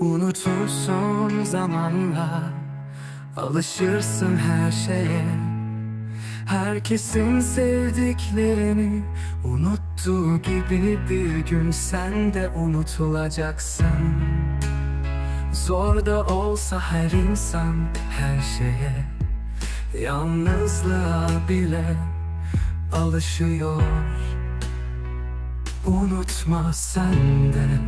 olursun zamanla Alışırsın her şeye. Herkesin sevdiklerini unuttuğu gibi bir gün sen de unutulacaksın. Zor da olsa her insan her şeye Yalnızlığa bile alışıyor. Unutma sen de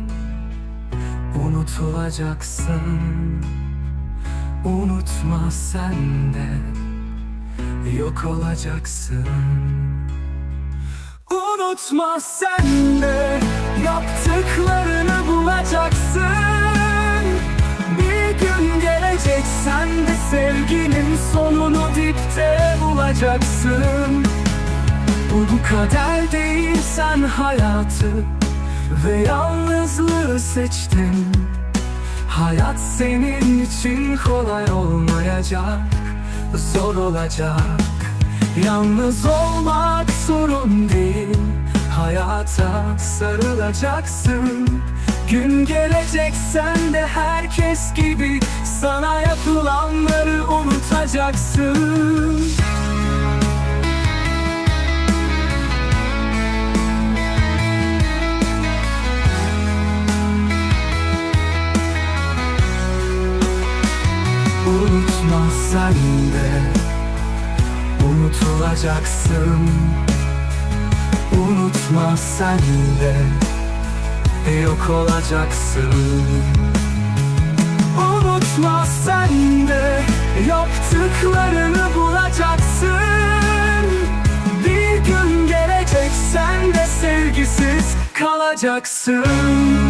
unutulacaksın. Unutma sen de. Yok olacaksın. Unutma sen de. Yaptıklarını bulacaksın. Bir gün gelecek sen de sevginin sonunu dipte bulacaksın. Bu kader değil sen hayatı ve yalnızlığı seçtin. Hayat senin için kolay olmayacak Zor olacak. Yalnız olmak sorun değil Hayata sarılacaksın. Gün gelecek sen de herkes gibi Sana yapılanları unutacaksın sen Unutulacaksın. Unutma sen de Yok olacaksın. Unutma sen de Yaptıklarını bulacaksın. Bir gün gelecek sen de sevgisiz kalacaksın